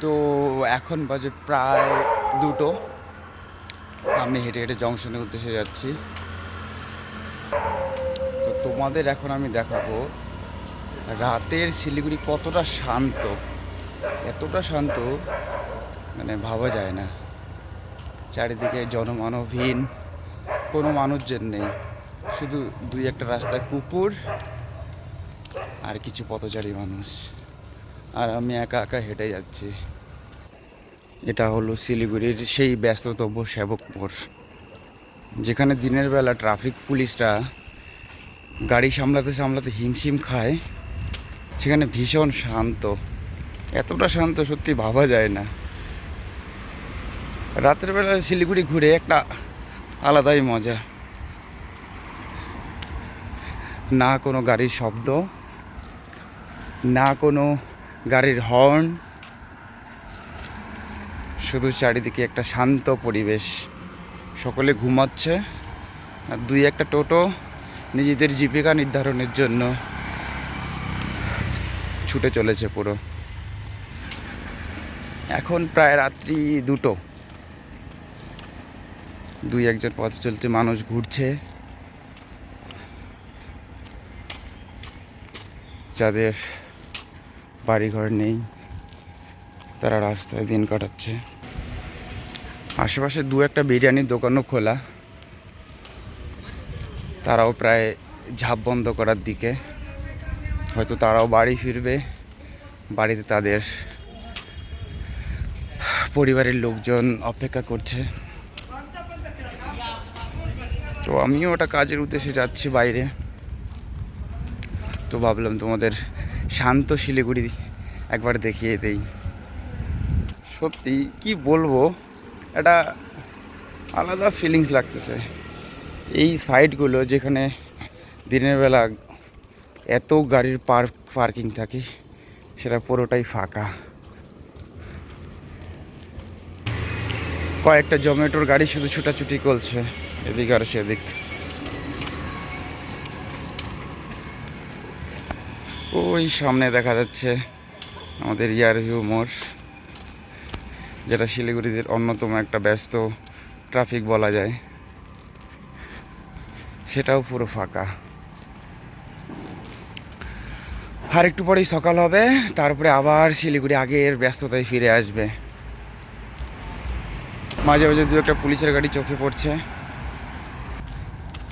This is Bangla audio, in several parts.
তো এখন বাজে প্রায় দুটো। আমি হেঁটে হেঁটে জংশনের উদ্দেশ্যে যাচ্ছি। তো তোমাদের এখন আমি দেখাবো, রাতের শিলিগুড়ি কতটা শান্ত? এতটা শান্ত মানে ভাবা যায় না। চারিদিকে জনমানবহীন, কোনো মানুষজন নেই। শুধু দুই একটা রাস্তায় কুকুর আর কিছু পথচারী মানুষ। আর আমি একা একা হেঁটে যাচ্ছি। এটা হলো শিলিগুড়ির সেই ব্যস্ততম সেবক মোড়। যেখানে দিনের বেলা ট্রাফিক পুলিশরা গাড়ি সামলাতে সামলাতে হিমশিম খায়। সেখানে ভীষণ শান্ত। এতটা শান্ত সত্যি ভাবা যায় না। রাতের বেলা শিলিগুড়ি ঘুরে একটা আলাদাই মজা। না কোনো গাড়ির শব্দ, না কোনো গাড়ির হর্ন, শুধু চারিদিকে একটা শান্ত পরিবেশ। সকলে ঘুমাচ্ছে, আর দুই একটা টোটো নিজেদের জীবিকা নির্ধারণের জন্য ছুটে চলেছে পুরো। এখন প্রায় রাত্রি দুটো। দুই একজন পথ চলতে মানুষ ঘুরছে। যাদের বাড়িঘর নেই। তারা রাস্তায় দিন কাটাচ্ছে। আশেপাশে দু একটা বিরিয়ানির দোকানও খোলা। তারাও প্রায় ঝাঁপ বন্ধ করার দিকে। হয়তো তারাও বাড়ি ফিরবে। বাড়িতে তাদের পরিবারের লোকজন অপেক্ষা করছে। তো আমিও ওটা কাজের উদ্দেশ্যে যাচ্ছি বাইরে। তো ভাবলাম তোমাদের শান্ত শিলিগুড়ি একবার দেখিয়ে দেই। সত্যি, কি বলব? একটা আলাদা ফিলিংস লাগতেছে। এই সাইডগুলো যেখানে দিনের বেলা এত গাড়ির পার্ক পার্কিং থাকে, সেটা পুরোটাই ফাঁকা। কয়েকটা জোম্যাটোর গাড়ি শুধু ছুটাছুটি করছে, এদিক আর সেদিক। ওই সামনে দেখা যাচ্ছে আমাদের ইয়ারভিউ মোড় যেটা শিলিগুড়িতে অন্যতম একটা ব্যস্ত ট্রাফিক বলা যায়। সেটাও পুরো ফাঁকা। আর একটু পরেই সকাল হবে, তারপরে আবার শিলিগুড়ি আগের ব্যস্ততায় ফিরে আসবে। মাঝে মাঝে দু একটা পুলিশের গাড়ি চোখে পড়ছে।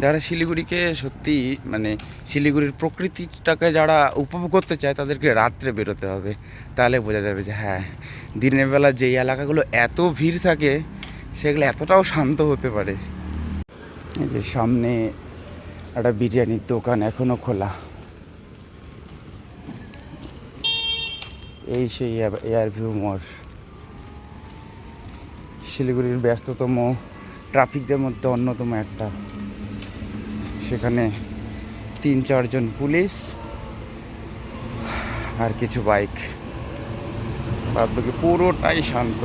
যারা শিলিগুড়িকে সত্যি মানে শিলিগুড়ির প্রকৃতিটাকে যারা উপভোগ করতে চায়, তাদেরকে রাত্রে বেরোতে হবে। তাহলে বোঝা যাবে যে হ্যাঁ দিনের বেলা যেই এলাকাগুলো এত ভিড় থাকে, সেগুলো এতটাও শান্ত হতে পারে। যে সামনে একটা বিরিয়ানির দোকান এখনও খোলা। এই সেই এয়ার ভিউ মোড়। শিলিগুড়ির ব্যস্ততম, ট্রাফিকদের মধ্যে অন্যতম একটা। সেখানে তিন চারজন পুলিশ আর কিছু বাইক। বাদ বাকি পুরোটাই শান্ত।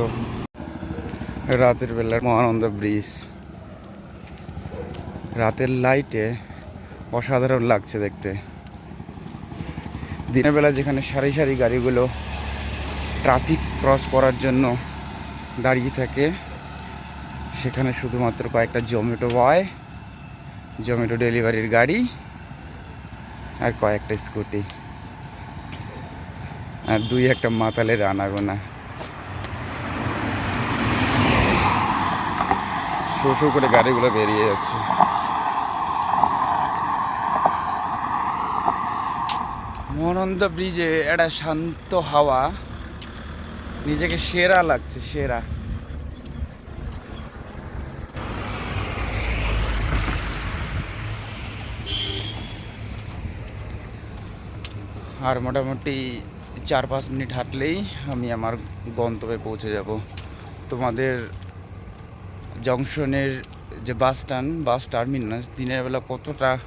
রাতের বেলার মহানন্দ ব্রিজ। রাতের লাইটে অসাধারণ লাগছে দেখতে। দিনের বেলা যেখানে সারি সারি গাড়িগুলো ট্রাফিক ক্রস করার জন্য দাঁড়িয়ে থাকে, সেখানে শুধুমাত্র কয়েকটা জোম্যাটো বয় জোম্যাটো ডেলিভারির গাড়ি আর কয়েকটা স্কুটি। আর দুই একটা মাতালের আনাগোনা শো শো করে গাড়িগুলো বেরিয়ে যাচ্ছে। মনন্দ ব্রিজে একটা শান্ত হাওয়া। নিজেকে সেরা লাগছে, সেরা। আর মোটামুটি চার পাঁচ মিনিট হাঁটলেই আমি আমার গন্তব্যে পৌঁছে যাব। তোমাদের জংশনের যে বাস স্ট্যান্ড, বাস টার্মিনাস, দিনের বেলা কতটা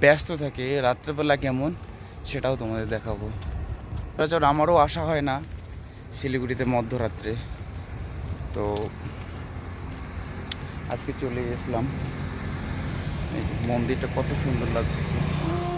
ব্যস্ত থাকে, রাত্রেবেলা কেমন, সেটাও তোমাদের দেখাবো। সচরাচর আমারও আসা হয় না শিলিগুড়িতে মধ্যরাত্রে। তো আজকে চলে এসলাম। মন্দিরটা কত সুন্দর লাগতেছে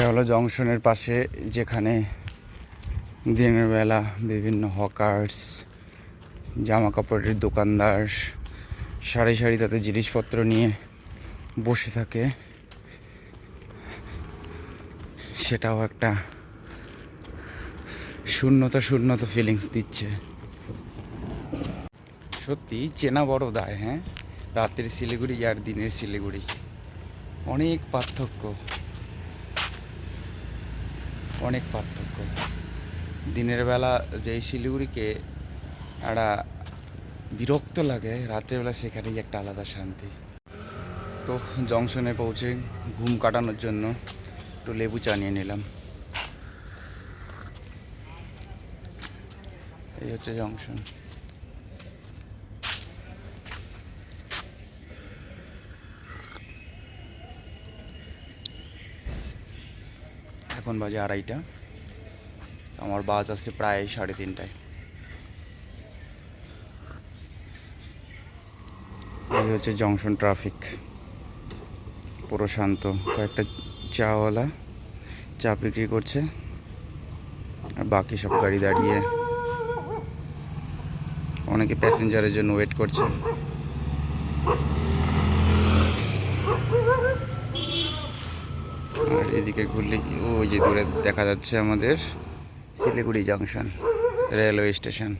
এটা হলো জংশনের পাশে, যেখানে দিনের বেলা বিভিন্ন হকার্স জামা কাপড়ের দোকানদার, সারি সারি তাতে জিনিসপত্র নিয়ে বসে থাকে। সেটাও একটা শূন্যতা শূন্যতা ফিলিংস দিচ্ছে। সত্যি, চেনা বড় দায় হ্যাঁ? রাতের শিলিগুড়ি আর দিনের শিলিগুড়ি। অনেক পার্থক্য। অনেক পার্থক্য। দিনের বেলা যেই শিলিগুড়িকে একটা বিরক্ত লাগে রাতের বেলা সেখানেই একটা আলাদা শান্তি। তো জংশনে পৌঁছে ঘুম কাটানোর জন্য একটু লেবু চা নিয়ে নিলাম। এই হচ্ছে জংশন। এখন বাজে আড়াইটা। আমার বাস আসছে প্রায় সাড়ে তিনটায়। এই হচ্ছে জংশন ট্রাফিক। পুরো শান্ত। কয়েকটা চাওয়ালা চা বিক্রি করছে। আর বাকি সব গাড়ি দাঁড়িয়ে। অনেকে প্যাসেঞ্জারের জন্য ওয়েট করছে। আর এদিকে ঘুরলে ওই যে দূরে দেখা যাচ্ছে আমাদের শিলিগুড়ি জাংশন রেলওয়ে স্টেশন